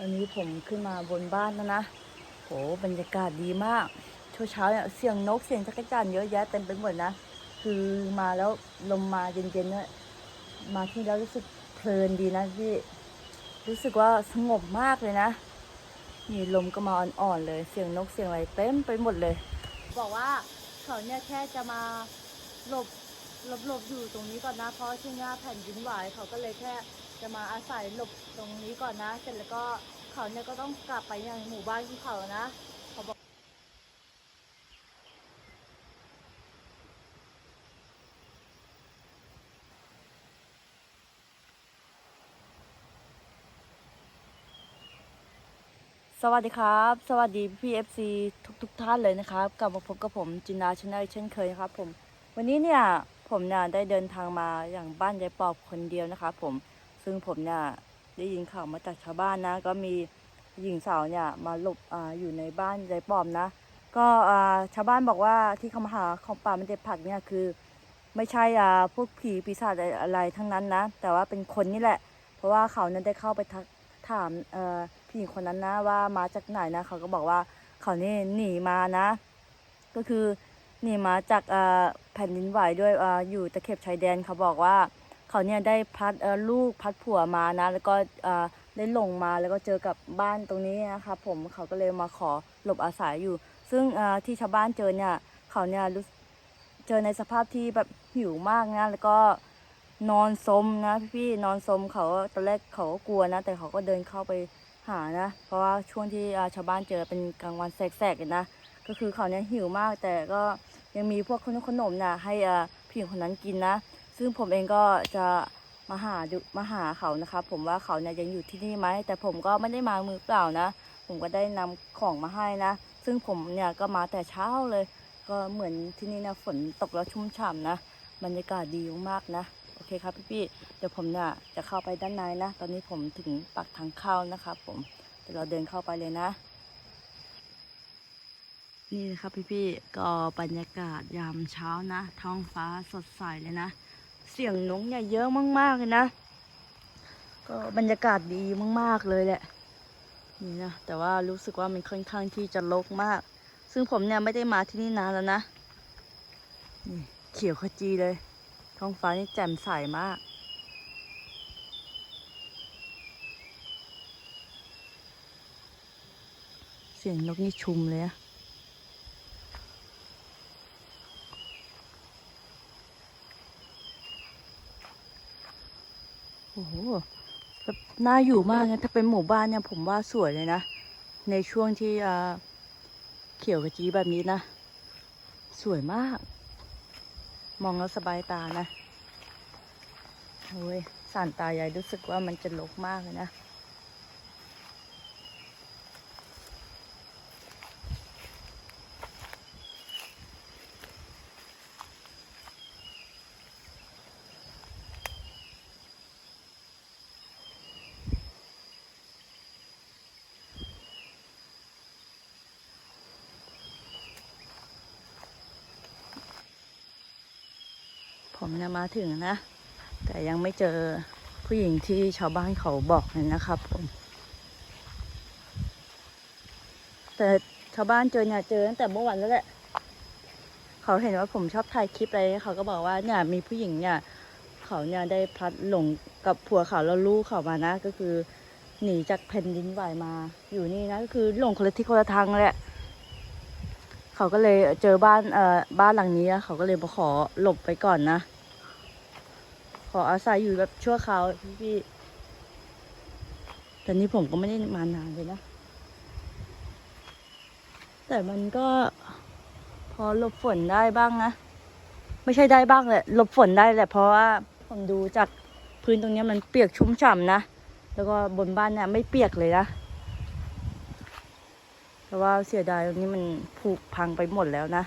อันนี้ผมขึ้นมาบนบ้านแล้วนะโหบรรยากาศดีมากเช้าเช้าเนี่ยเสียงนกเสียงจักรจั่นเยอะแยะเต็มไปหมดนะ คือมาแล้วลมมาเย็นๆเนี่ยมาที่แล้วรู้สึกเพลินดีนะพี่รู้สึกว่าสงบมากเลยนะนี่ลมก็มาอ่อนๆเลย เสียงนกเสียงอะไรเต็มไปหมดเลย บอกว่าเขาเนี่ยแค่จะมาหลบหลบหลบอยู่ตรงนี้ก่อนนะเพราะที่นี่แผ่นดินไหวเขาก็เลยแค่ จะมาอาศัยหลบตรงนี้ก่อนนะ เสร็จแล้วก็เขาเนี่ยก็ต้องกลับไปยังหมู่บ้านของเขานะเขาบอกสวัสดีครับ สวัสดีพี่เอฟซีทุกทุกท่านเลยนะครับ กลับมาพบกับผมจินดาชาแนลเช่นเคยครับผม วันนี้เนี่ยผมเนี่ยได้เดินทางมาอย่างบ้านยายปอบคนเดียวนะครับผม ซึ่งผมเนี่ยได้ยินข่าวมาจากชาวบ้านนะ ก็มีหญิงสาวเนี่ยมาหลบออยู่ในบ้านยายปอบนะ ก็ชาวบ้านบอกว่าที่เขามาหาของป่ามันเด็ดผักเนี่ยคือ ไม่ใช่พวกผีปีศาจอะไรทั้งนั้นนะ แต่ว่าเป็นคนนี่แหละ เพราะว่าเขานั้นได้เข้าไปทักถามผู้หญิงคนนั้นนะว่ามาจากไหนนะ เขาก็บอกว่าเขานี่หนีมานะ ก็คือหนีมาจากแผ่นดินไหวด้วยออยู่ตะเข็บชายแดนเขาบอกว่า เขาเนี่ยได้พัดลูกพัดผัวมานะ แล้วก็ได้หลงมาแล้วก็เจอกับบ้านตรงนี้นะครับผมเขาก็เลยมาขอหลบอาศัยอยู่ ซึ่งที่ชาวบ้านเจอเนี่ยเขาเนี่ยรู้เจอในสภาพที่แบบหิวมากนะแล้วก็นอนสมนะพี่ๆนอนสมเขาตอนแรกเขาก็กลัวนะ แต่เขาก็เดินเข้าไปหานะ เพราะว่าช่วงที่ชาวบ้านเจอเป็นกลางวันแสกๆนะก็คือเขาเนี่ยหิวมากแต่ก็ยังมีพวกขนมขนมนะให้อ่าผู้หญิงคนนั้นกินนะ ซึ่งผมเองก็จะมาหาดูมาหาเขานะครับ ผมว่าเขาเนี่ยยังอยู่ที่นี่ไหมแต่ผมก็ไม่ได้มามือเปล่านะ ผมก็ได้นำของมาให้นะ ซึ่งผมเนี่ยก็มาแต่เช้าเลย ก็เหมือนที่นี่นะฝนตกแล้วชุ่มฉ่ำนะบรรยากาศดีมากๆนะโอเคครับพี่ๆเดี๋ยวผมเนี่ยจะเข้าไปด้านในนะ ตอนนี้ผมถึงปากทางเข้านะครับผมเดี๋ยวเราเดินเข้าไปเลยนะนี่นะครับพี่ๆก็บรรยากาศยามเช้านะ ท้องฟ้าสดใสเลยนะ เสียงนกเนี่ยเยอะมากๆเลยนะ ก็บรรยากาศดีมากๆเลยแหละ นี่นะ แต่ว่ารู้สึกว่ามันค่อนข้างที่จะรกมาก ซึ่งผมเนี่ยไม่ได้มาที่นี่นานแล้วนะ นี่เขียวขจีเลย ท้องฟ้านี่แจ่มใสมากเสียงนกนี่ชุมเลยอะ อ้โหแบบน่าอยู่มากนะถ้าเป็นหมู่บ้านเนี่ยผมว่าสวยเลยนะ ในช่วงที่เขียวกระจีแบบนี้นะ สวยมาก มองแล้วสบายตานะโอ้ยสานตายายรู้สึกว่ามันจะลกมากเลยนะ ผ มาถึงนะ แต่ยังไม่เจอผู้หญิงที่ชาวบ้านเขาบอกเลยนะครับผม แต่ชาวบ้านเจอเนี่ยเจอตั้งแต่เมื่อวันแล้วแหละ เขาเห็นว่าผมชอบถ่ายคลิปอะไรเขาก็บอกว่าเนี่ยมีผู้หญิงเนี่ยเขาเนี่ยได้พลัดหลงกับผัวเขาแล้วลูกเขามานะ ก็คือหนีจากแผ่นดินไหวมา อยู่นี่นะก็คือหลงคนละทิศคนละทางแหละเขาก็เลยเจอบ้านเอ่อบ้านหลังนี้เขาก็เลยมาขอหลบไปก่อนนะ ขออาศัยอยู่แบบชั่วคราวพี่พี่แต่นี้ผมก็ไม่ได้มานานเลยนะ แต่มันก็พอหลบฝนได้บ้างนะ ไม่ใช่ได้บ้างแหละหลบฝนได้แหละ เพราะว่าผมดูจากพื้นตรงนี้มันเปียกชุ่มฉ่ำนะ แล้วก็บนบ้านเนี่ยไม่เปียกเลยนะแต่ว่าเสียดายตรงนี้มันผุพังไปหมดแล้วนะ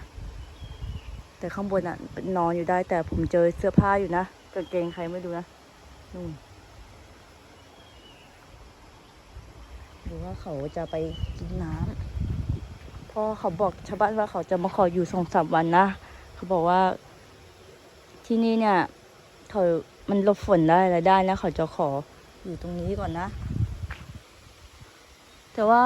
แต่ข้างบนอะนอนอยู่ได้แต่ผมเจอเสื้อผ้าอยู่นะ กางเกงใครไม่ดูนะนู่นหรือว่าเขาจะไปกินน้ำเพราะเขาบอกชาวบ้านว่าเขาจะมาขออยู่สองสามวันนะเขาบอกว่า ที่นี่เนี่ยเขามันหลบฝนได้อะไรได้นะเขาจะขออยู่ตรงนี้ก่อนนะ แต่ว่า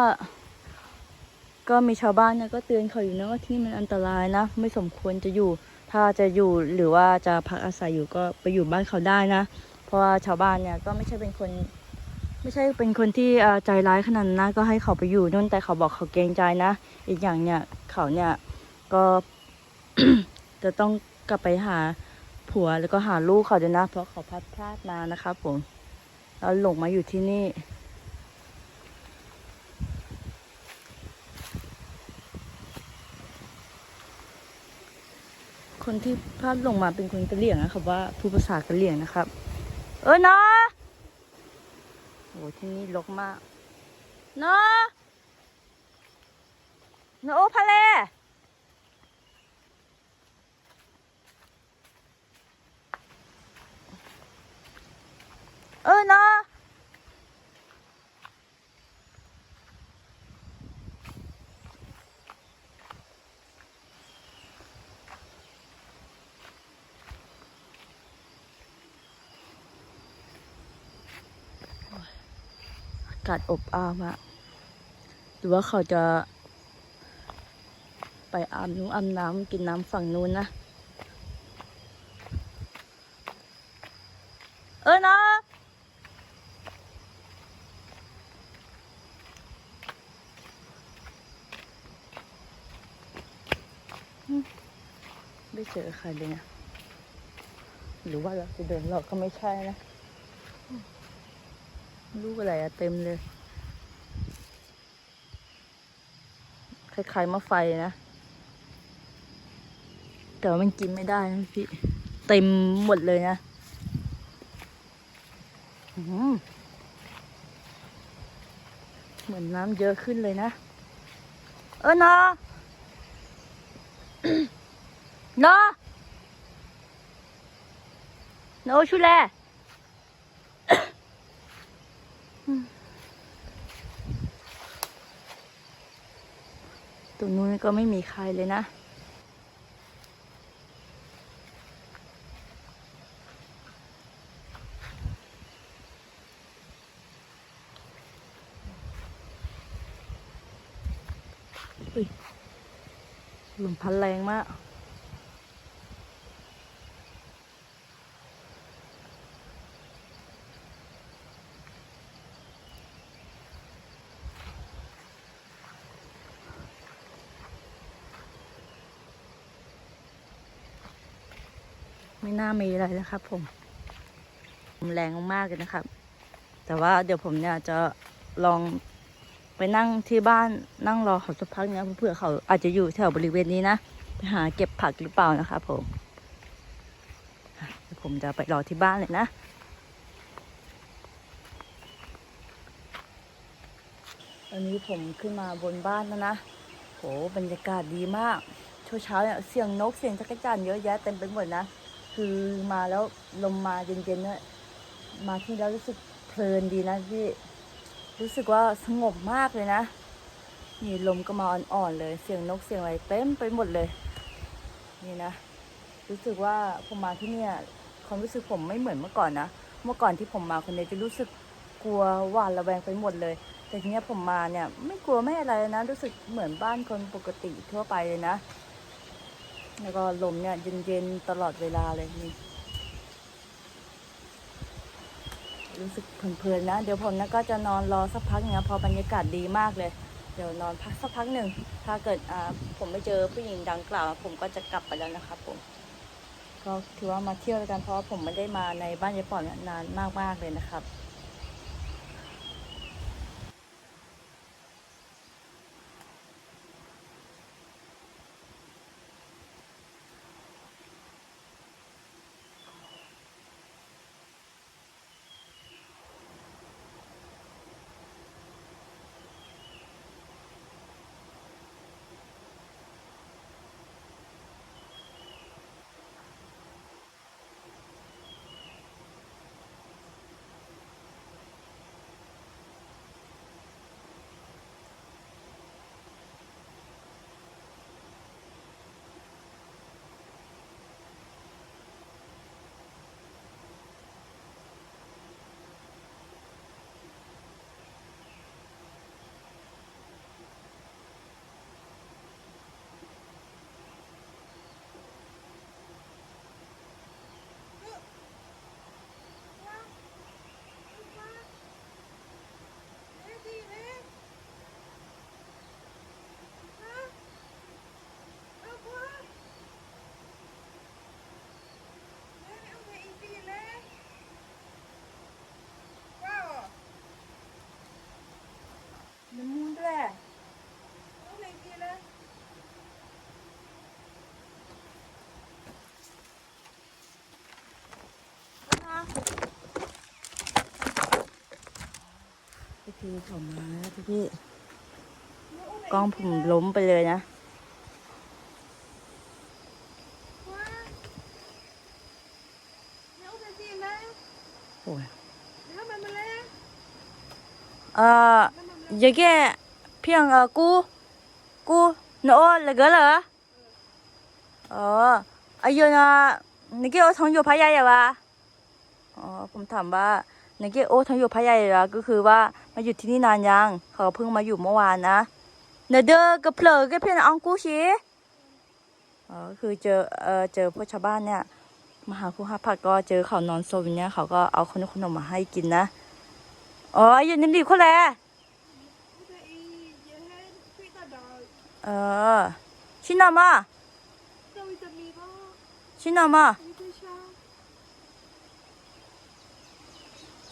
ก็มีชาวบ้านเนี่ยก็เตือนเขาอยู่นะว่าที่มันอันตรายนะ ไม่สมควรจะอยู่ ถ้าจะอยู่หรือว่าจะพักอาศัยอยู่ก็ไปอยู่บ้านเขาได้นะ เพราะว่าชาวบ้านเนี่ยก็ไม่ใช่เป็นคน ไม่ใช่เป็นคนที่ใจร้ายขนาดนั้นนะก็ให้เขาไปอยู่นู่นแต่เขาบอกเขาเกรงใจนะ อีกอย่างเนี่ยเขาเนี่ยก็จะต้องกลับไปหาผัวแล้วก็หาลูกเขาด้วยนะ เพราะเขาพลัดพลาดมานะครับผมแล้วหลงมาอยู่ที่นี่ คนที่พลาดลงมาเป็นคนกะเหรี่ยงนะครับ ว่าผู้ภาษากะเหรี่ยงนะครับ เออเนาะโอ้ที่นี่รกมากเนาะเนาะโอพะเลเออเนาะากาศอบอ้าวมากหรือว่าเขาจะ ไปอาบน้ำอาบน้ำกินน้ำฝั่งนู้นนะ เออนะไม่เจอใครเลยนะหรือว่าเราจะเดินเราก็ไม่ใช่นะ ลูกอะไรอะเต็มเลย คล้ายๆมะไฟนะ แต่ว่ามันกินไม่ได้นะพี่ เต็มหมดเลยนะเหมือนน้ำเยอะขึ้นเลยนะ เออเนาะเนาะโนชูแล รงนู้นก็ไม่มีใครเลยนะ อุ๊ยลมพัดแรงมาก ไม่น่ามีอะไรนะครับ ผมมแรงมากเลยนะครับ แต่ว่าเดี๋ยวผมเนี่ยจะลองไปนั่งที่บ้านนั่งรอเขาสักพักนะเผื่อเขาอาจจะอยู่แถวบริเวณนี้นะไปหาเก็บผักหรือเปล่านะครับผมเดี๋ยวผมจะไปรอที่บ้านเลยนะตอนนี้ผมขึ้นมาบนบ้านแล้วนะ โหบรรยากาศดีมากเช้าเช้าเนี่ยเสียงนกเสียงจักรจั่นเยอะแยะเต็มไปหมดนะ คือมาแล้วลมมาเย็นๆเนี่ยมาที่แล้วรู้สึกเพลินดีนะพี่ รู้สึกว่าสงบมากเลยนะ นี่ลมก็มาอ่อนๆเลย เสียงนกเสียงอะไรเต็มไปหมดเลย นี่นะ รู้สึกว่าผมมาที่เนี่ยความรู้สึกผมไม่เหมือนเมื่อก่อนนะ เมื่อก่อนที่ผมมาคนเดียวจะรู้สึกกลัวหวาดระแวงไปหมดเลย แต่ทีเนี้ยผมมาเนี่ยไม่กลัวไม่อะไรนะ รู้สึกเหมือนบ้านคนปกติทั่วไปเลยนะ แล้วก็ลมเนี่ยเย็นๆตลอดเวลาเลยนี่รู้สึกเพลินๆนะ เดี๋ยวผมนะก็จะนอนรอสักพักนึงนะพอบรรยากาศดีมากเลย เดี๋ยวนอนพักสักพักหนึ่ง ถ้าเกิดอ่าผมไม่เจอผู้หญิงดังกล่าว ผมก็จะกลับไปแล้วนะครับผม ก็ถือว่ามาเที่ยวแล้วกันเพราะผมไม่ได้มาในบ้านยายป่อนนี่นานมากๆเลยนะครับ คือเขามาแล้วพี่พี่กล้องผมล้มไปเลยนะ โอ้ยเอ่อ giờ kia phiền ờ cu cu nó là gỡ lỡ ờ ai giờ na nãy kia ô thông vô phá yai à อ๋อผมถามว่าในเกโอทั้งอยู่พะใหญ่ละก็คือว่า มาอยู่ที่นี่นานยัง เขาเพิ่งมาอยู่เมื่อวานนะเนเดอร์ก็เผลอก็เพียงอังกูชีอ๋อคือเจอเออเจอพวกชาวบ้านเนี่ยมาหาคู่หาผักก็เจอเขานอนโซนเนี่ยเขาก็เอาขนมขนมมาให้กินนะอ๋ออยู่นี่ดีเขาแลเออชินามาชินามา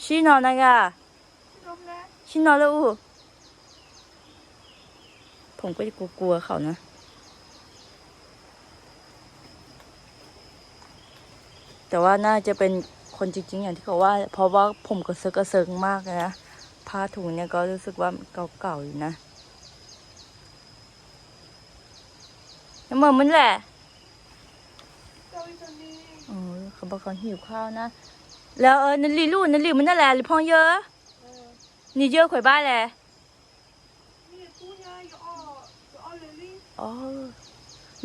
ชินา那个 ชินาแล้วอู้ผมก็จะกลัวๆเขานะแต่ว่าน่าจะเป็นคนจริงๆ อย่างที่เขาว่า เพราะว่าผมก็เซิกกระเซิงมากเลยนะผ้าถุงเนี่ยก็รู้สึกว่าเก่าๆอยู่นะน้ำมันมันแหละเออเขาบอกเขาหิวข้าวนะ แล้วเออนันลีลูกนันลีมันนั่นแหละหรือพองเยอะ นี่เยอะข่อยบ้านแหละอ๋อ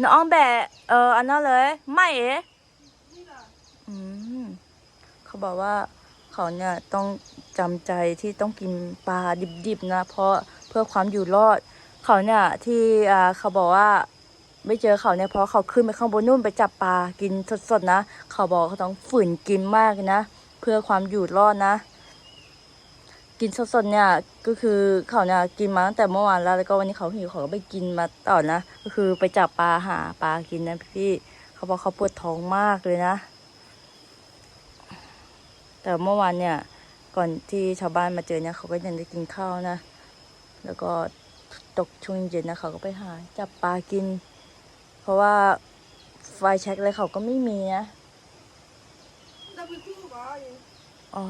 น้องแบบเอออันนั้นเลยไม่เอ๋อืมเขาบอกว่าเขาเนี่ยต้องจำใจที่ต้องกินปลาดิบๆนะ เพราะเพื่อความอยู่รอด เขาเนี่ยที่อ่าเขาบอกว่าไม่เจอเขาเนี่ยเพราะเขาขึ้นไปข้างบนนู่นไปจับปลากินสดๆนะ เขาบอกเขาต้องฝืนกินมากนะ เพื่อความอยู่รอดนะ กินสดๆเนี่ยก็คือเขาเนี่ยกินมาตั้งแต่เมื่อวานแล้วแล้วก็วันนี้เขาหิวเขาก็ไปกินมาต่อนะก็คือไปจับปลาหาปลากินนะพี่เขาบอกเขาปวดท้องมากเลยนะ แต่เมื่อวานเนี่ย ก่อนที่ชาวบ้านมาเจอเนี่ยเขาก็ยังได้กินข้าวนะ แล้วก็ตกช่วงเย็นนะเขาก็ไปหาจับปลากิน เพราะว่าไฟแช็กอะไรเขาก็ไม่มีนะ อ๋อ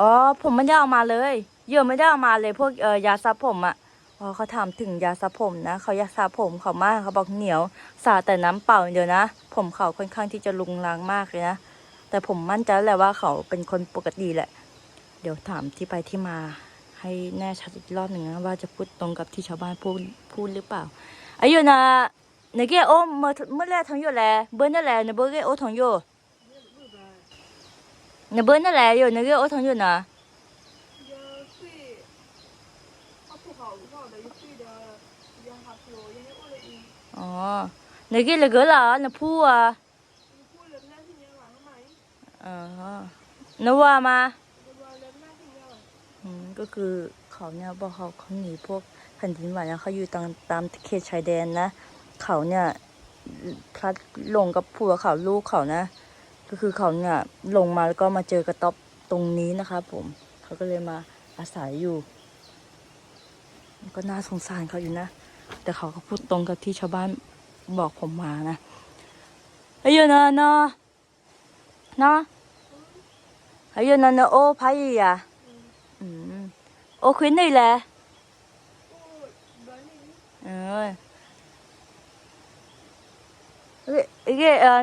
อ๋อ ผมไม่ได้เอามาเลย เยื่อไม่ได้เอามาเลยพวกเอ่อยาสระผมอะอ๋อเขาถามถึงยาสระผมนะเขาอยากสระผมเขามากเขาบอกเหนียวสระแต่น้ำเปล่าเดียวนะ ผมเขาค่อนข้างที่จะลุงลังมากเลยนะ แต่ผมมั่นใจแหละว่าเขาเป็นคนปกติแหละ เดี๋ยวถามที่ไปที่มา ให้แน่ชัดอีกรอบหนึ่งนะว่าจะพูดตรงกับที่ชาวบ้านพูดพูดหรือเปล่าอายุนะในเกโอเมื่อเมื่อแรกทั้งอยู่และเบิ้ลนั่นแหละในเบิ้ลเกโอทั้งอยู่ ในเบิ้ลนั่นแหละอยู่ในเกโอทั้งอยู่นะอ๋อในกี่เลก็ล่ะในผู้อะอ๋อนว่ามา อืม ก็คือเขาเนี่ยบอกเขาเขาหนีพวกแผ่นดินไหวนะเขาอยู่ตามตามเขตชายแดนนะ เขาเนี่ยพลัดหลงกับผัวเขาลูกเขานะ ก็คือเขาเนี่ยลงมาแล้วก็มาเจอกระต๊อบตรงนี้นะครับผมเขาก็เลยมาอาศัยอยู่ ก็น่าสงสารเขาอยู่นะ แต่เขาก็พูดตรงกับที่ชาวบ้านบอกผมมานะไอ้ยนะนะนะไอ้ยนะนะโอ้พายอะอืมโอ้คุยนี่แหละเออเอ้ยเอ้ยเออ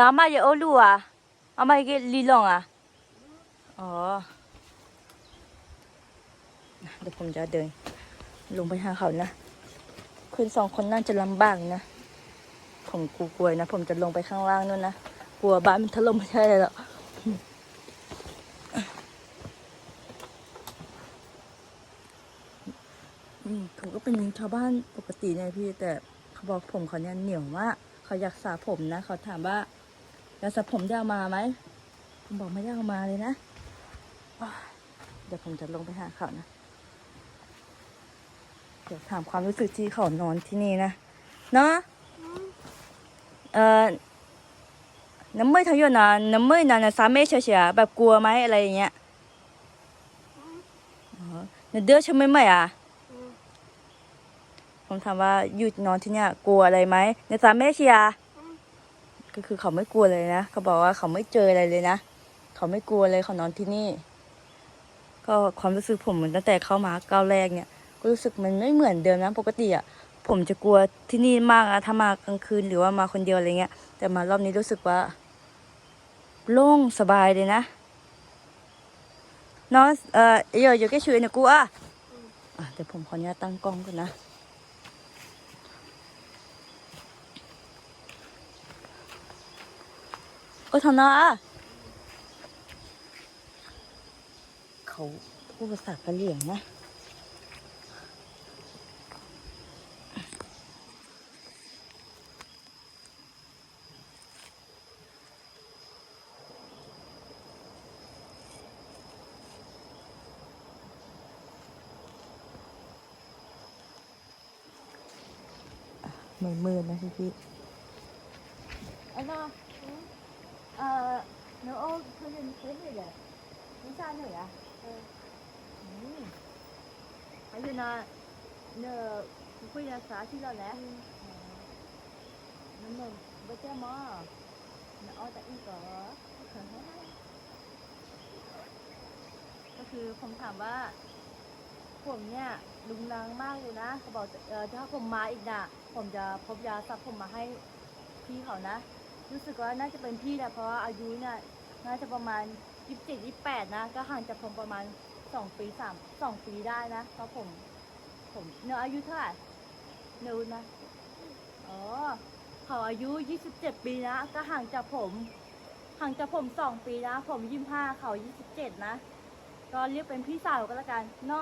น้ำมาเยอะโอ้ลูกอะ อามาเอ้ลีลองอะ อ๋อ เดี๋ยวผมจะเดิน ลงไปหาเขานะ คุณสองคนน่าจะลำบากนะ ผมกลัวๆนะ ผมจะลงไปข้างล่างนู่นนะ กลัวบ้านมันถล่มไม่ใช่เลยหรอกอืมเขาก็เป็นชาวบ้านปกติเนี่ยพี่แต่เขาบอกผมเขาเนี่ยเหนียวมากเขาอยากสระผมนะ เขาถามว่า อยากสระผมได้เอามาไหมผมบอกไม่ได้เอามาเลยนะอ้าวเดี๋ยวผมจะลงไปหาเขานะ เดี๋ยวถามความรู้สึกที่เขานอนที่นี่นะ เนาะเอ่อน้ำเมยทั้งหยดนะน้ำเมยนะนะสามเมตรเฉยๆแบบกลัวไหมอะไรอย่างเงี้ยอ๋อเนเดือดใช่ไหมไหมอะผมถามว่าอยู่นอนที่เนี่ยกลัวอะไรไหมในสามเมตรเชียร์ ก็คือเขาไม่กลัวเลยนะเขาบอกว่าเขาไม่เจออะไรเลยนะเขาไม่กลัวเลยเขานอนที่นี่ ก็ความรู้สึกผมเหมือนตั้งแต่เข้ามาก้าวแรกเนี่ย ก็รู้สึกมันไม่เหมือนเดิมนะปกติอะผมจะกลัวที่นี่มากนะถ้ามากลางคืนหรือว่ามาคนเดียวอะไรเงี้ย แต่มารอบนี้รู้สึกว่า โล่งสบายเลยนะน้องเอ่อเดี๋ยวเดี๋ยวแกช่วยหน่ยกูอะอะเดี๋ยวผมขออนุญาตตั้งกล้องก่อนนะ โอ้ยทำนะอะเขาพูดภาษากะเหรี่ยงนะมือมือนะพี่พี่อันน่ะเอ่อหนูโอ้ คือเรียนเทสเลยแหละไม่ทราบเลยอ่ะเอออืม还是呢，那不会的啥去了嘞？那么不这么，那เอาแต่อีกเหรอ ก็คือผมถามว่า ผมเนี่ยลุงลังมากเลยนะเขาบอกเออถ้าผมมาอีกน่ะ ผมจะพบยาซับผมมาให้พี่เขานะ รู้สึกว่าน่าจะเป็นพี่แหละเพราะว่าอายุเนี่ยน่าจะประมาณยี่สิบเจ็ดยี่แปดนะ ก็ห่างจากผมประมาณสองปีสามสองปีได้นะ เพราะผม ผมเนออายุเท่าไหร่เนอนะอ๋อเขาอายุยี่สิบเจ็ดปีนะ ก็ห่างจากผม ห่างจากผมสองปีนะ ผมยี่ห้าเขายี่สิบเจ็ดนะ ก็เรียกเป็นพี่สาวก็แล้วกันนอ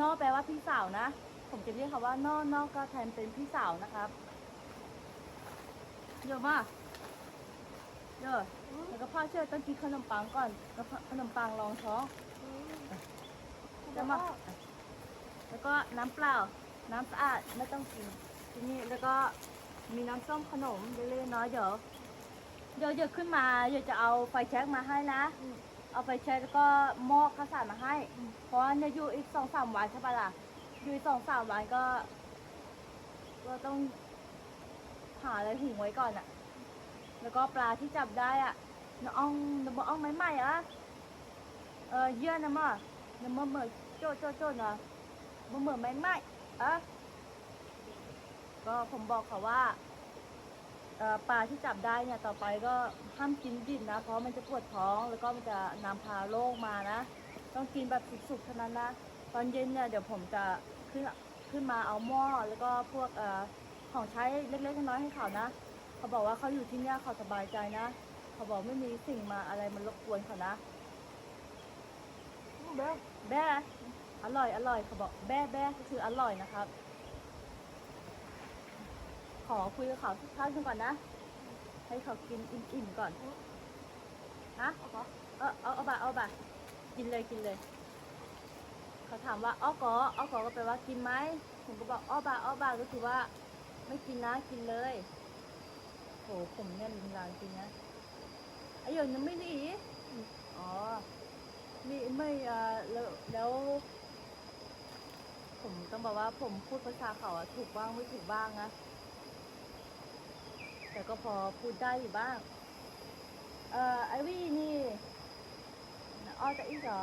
นอแปลว่าพี่สาวนะ ผมจะเรียกเขาว่านอนอก็แทนเป็นพี่สาวนะครับเยอะมาก เยอแล้วก็พ่อเชื่อต้องกินขนมปังก่อนแล้วขนมปังรองท้องเยอะมาแล้วก็น้ำเปล่า น้ำสะอาดไม่ต้องกินที่นี่แล้วก็มีน้ำส้มขนมเล็กๆน้อยเดี๋ยวเดี๋ยวเดี๋ยวขึ้นมาเดี๋ยวจะเอาไฟแช็กมาให้นะ เอาไฟแช็กแล้วก็หม้อข้าวสารมาให้ เพราะเนี่ยอยู่อีกสองสามวันใช่ปะล่ะอยู่สองสามวันก็ก็ต้องหาอะไรหุงไว้ก่อนอะ แล้วก็ปลาที่จับได้อะน้องน้ำอ่องใหม่ๆอะเออเยื่อนะมั้งน้ำมันเหมือนโจโจโจนะมันเหมือนใหม่ๆอะก็ผมบอกเขาว่าปลาที่จับได้เนี่ยต่อไปก็ห้ามกินดิบนะ เพราะมันจะปวดท้องแล้วก็มันจะนำพาโรคมานะ ต้องกินแบบสุกๆเท่านั้นนะตอนเย็นเนี่ยเดี๋ยวผมจะขึ้นขึ้นมาเอาหม้อแล้วก็พวกของใช้เล็กๆน้อยๆให้เขานะ เขาบอกว่าเขาอยู่ที่เนี่ยเขาสบายใจนะ เขาบอกไม่มีสิ่งมาอะไรมันรบกวนเขานะแม่แบ้อร่อยอร่อยเขาบอกแบ้แบ้ก็คืออร่อยนะครับ ขอคุยกับเขาสักพักหนึงก่อนนะ ให้เขากินอิ่มๆก่อน ฮะ เอาเหรอเออเอาเอาบะเอาบะกินเลยกินเลย เขาถามว่าอ้อกออ้อกอก็แปลว่ากินไหมผมก็บอกอ้อบะอ้อบะก็คือว่า ไม่กินนะกินเลย โหผมเนี่ยลิงลางจริงนะไอ้ยงยังไม่หนีอ๋อนี่ไม่อ่อแล้วแล้ว ผมต้องบอกว่าผมพูดภาษาเขาอะถูกบ้างไม่ถูกบ้างนะแต่ก็พอพูดได้อยู่บ้าง เอ่อไอวี่นี่อ้อจะอีกเหรอ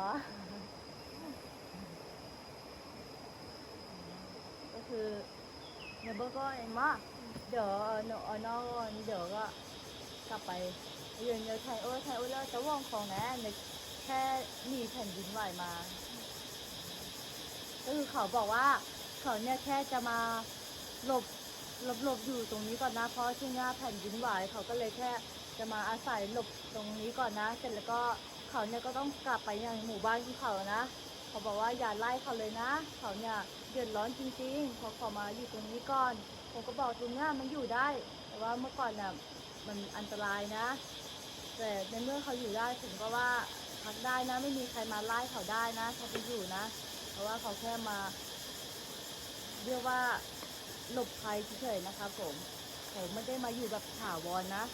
ก็คือเนเบอร์ก็เองมา เดี๋ยวเนอะนอกเดี๋ยวก็กลับไปเรียนเดี๋ยวไทยโอ้ไทยโอ้แล้วจะว่องของนะในแค่หนีแผ่นดินไหวมาก็คือเขาบอกว่า เขาเนี่ยแค่จะมาหลบหลบหลบอยู่ตรงนี้ก่อนนะ เพราะที่นี่แผ่นดินไหวเขาก็เลยแค่จะมาอาศัยหลบตรงนี้ก่อนนะ เสร็จแล้วก็เขาเนี่ยก็ต้องกลับไปยังหมู่บ้านของเขานะ เขาบอกว่าอย่าไล่เขาเลยนะ เขาเนี่ยเดือดร้อนจริงๆเขาขอมาอยู่ตรงนี้ก่อน ผมก็บอกตรงเนี้ยมันอยู่ได้ แต่ว่าเมื่อก่อนน่ะมันอันตรายนะ แต่ในเมื่อเขาอยู่ได้ผมก็ว่าพักได้นะ ไม่มีใครมาไล่เขาได้นะเขาไปอยู่นะ เพราะว่าเขาแค่มา เรียกว่าหลบภัยเฉยๆนะครับผมผมไม่ได้มาอยู่แบบถาวรนะ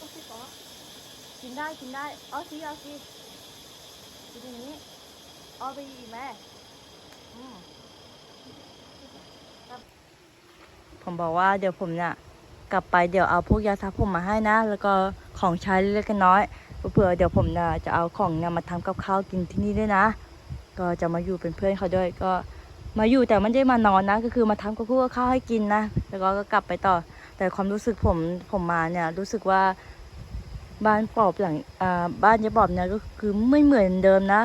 ก็คือก่อกินได้กินได้เอาสิเอาสิกินอย่างนี้เอาไปอีกแม่อืมครับ ผมบอกว่าเดี๋ยวผมเนี่ยกลับไปเดี๋ยวเอาพวกยาสระผมมาให้นะ แล้วก็ของใช้เล็กๆน้อยๆเผื่อเดี๋ยวผมนะจะเอาของเนี่ยมาทำกับข้าวกินที่นี่ด้วยนะ ก็จะมาอยู่เป็นเพื่อนเขาด้วยก็มาอยู่แต่ไม่ได้มานอนนะ ก็คือมาทำกับข้าวให้กินนะ แล้วก็กลับไปต่อ แต่ความรู้สึกผมผมมาเนี่ยรู้สึกว่าบ้านปอบหลังอ่าบ้านยายปอบเนี่ยก็คือไม่เหมือนเดิมนะ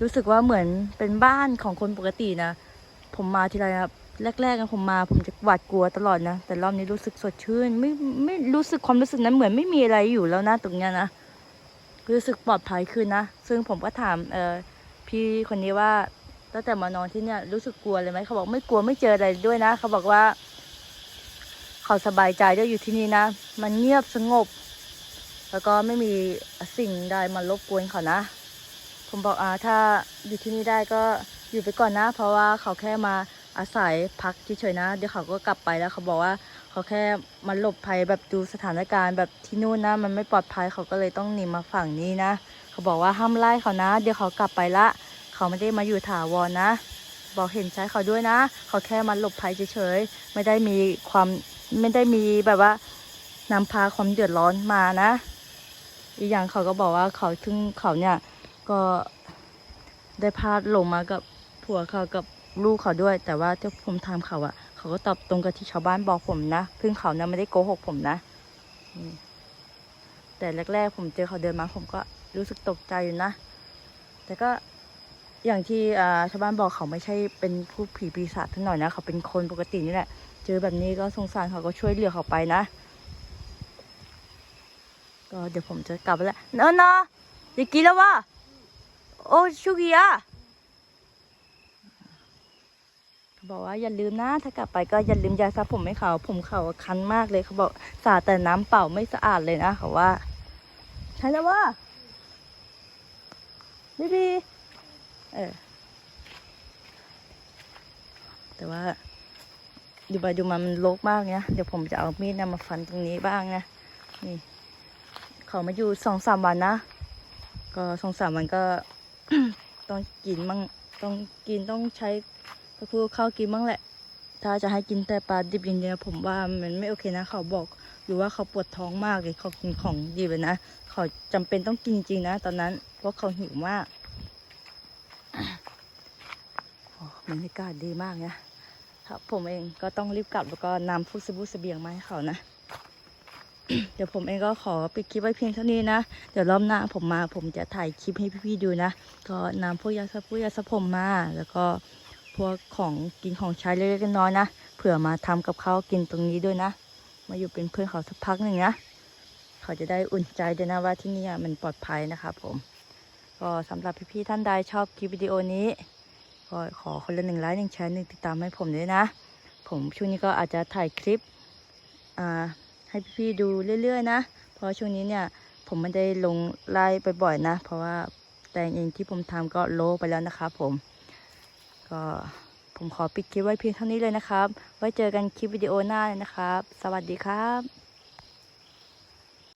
รู้สึกว่าเหมือนเป็นบ้านของคนปกตินะ ผมมาทีไรครับ แรกๆอะผมมาผมจะหวาดกลัวตลอดนะ แต่รอบนี้รู้สึกสดชื่น ไม่ไม่รู้สึกความรู้สึกนั้นเหมือนไม่มีอะไรอยู่แล้วนะตรงเนี้ยนะรู้สึกปลอดภัยขึ้นนะ ซึ่งผมก็ถามเออพี่คนนี้ว่าตั้งแต่มานอนที่เนี่ยรู้สึกกลัวเลยไหมเขาบอกไม่กลัวไม่เจออะไรด้วยนะ เขาบอกว่า เขาสบายใจด้อยู่ที่นี่นะ มันเงียบสงบ แล้วก็ไม่มีสิ่งใดมารบกวนเขานะ ผมบอกอ่าถ้าอยู่ที่นี่ได้ก็อยู่ไปก่อนนะ เพราะว่าเขาแค่มา อาศัยพักเฉยๆนะ เดี๋ยวเขาก็กลับไปแล้วเขาบอกว่าเขาแค่มาหลบภัยแบบดูสถานการณ์แบบที่นู่นนะ มันไม่ปลอดภัยเขาก็เลยต้องหนีมาฝั่งนี้นะ เขาบอกว่าห้ามไล่เขานะ เดี๋ยวเขากลับไปละ เขาไม่ได้มาอยู่ถาวรนะ บอกเห็นใจเขาด้วยนะ เขาแค่มาหลบภัยเฉยๆไม่ได้มีความไม่ได้มีแบบว่านำพาความเดือดร้อนมานะ อีกอย่างเขาก็บอกว่าเขาถึงเขาเนี่ยก็ได้พาดหลงมากับผัวเขากับ ลูกเขาด้วย แต่ว่าที่ผมถามเขาอะเขาก็ตอบตรงกับที่ชาวบ้านบอกผมนะซึ่งเขานี่ยไม่ได้โกหกผมนะแต่แรกๆ ผมเจอเขาเดินมาผมก็รู้สึกตกใจอยู่นะ แต่ก็อย่างที่ชาวบ้านบอกเขาไม่ใช่เป็นผู้ผีปีศาจทั้งหน่อยนะ เขาเป็นคนปกตินี่แหละ เจอแบบนี้ก็สงสารเขาก็ช่วยเหลือเขาไปนะ ก็เดี๋ยวผมจะกลับแล้วเนอะเนาะอย่ากินแล้ววะโอ้ชูกิยะเขา บอกว่าอย่าลืมนะ ถ้ากลับไปก็อย่าลืมยาสระผมให้เขา ผมเขาคันมากเลยเขาบอกสาดแต่น้ำเปล่าไม่สะอาดเลยนะเขาว่า ใช่แล้ววะบีบีเออ แต่ว่าดูไปดูมามันรกมากเนี่ยเดี๋ยวผมจะเอามีดนยมาฟันตรงนี้บ้างนะ นี่เขามาอยู่สองสามวันนะ ก็สองสามวันก็ต้องกินมั่งต้องกินต้องใช้ กระพูข้าวกินมั่งแหละ ถ้าจะให้กินแต่ปลาดิบอย่างเดียวผมว่ามันไม่โอเคนะ เขาบอกอยู่ว่าเขาปวดท้องมากเลยเขากินของดิบเลยนะเขาจำเป็นต้องกินจริงนะ ตอนนั้นเพราะเขาหิวมากบรรยากาศดีมากนะครับผมเองก็ต้องรีบกลับแล้วก็นำพวกสบู่เสบียงมาให้เขานะเดี๋ยวผมเองก็ขอปิดคลิปไว้เพียงเท่านี้นะ เดี๋ยวรอบหน้าผมมาผมจะถ่ายคลิปให้พี่ๆดูนะ ก็นำพวกยาสระผมยาสระผมมา แล้วก็ พวกของกินของใช้เล็กๆน้อยๆนะ เผื่อมาทำกับข้าวกินตรงนี้ด้วยนะ มาอยู่เป็นเพื่อนเขาสักพักหนึ่งนะ เขาจะได้อุ่นใจด้วยนะว่าที่นี่มันปลอดภัยนะครับผม ก็สำหรับพี่ๆท่านใดชอบคลิปวิดีโอนี้ก็ขอคนละหนึ่งไลค์หนึ่งแชร์หนึ่งติดตามให้ผมด้วยนะ ผมช่วงนี้ก็อาจจะถ่ายคลิปให้พี่ๆดูเรื่อยๆนะ เพราะช่วงนี้เนี่ยผมไม่ได้ลงไลฟ์บ่อยๆนะ เพราะว่าแต่งเองที่ผมทำก็โลไปแล้วนะครับผม ก็ผมขอปิดคลิปไว้เพียงเท่านี้เลยนะครับ ไว้เจอกันคลิปวิดีโอหน้าเลยนะครับ สวัสดีครับ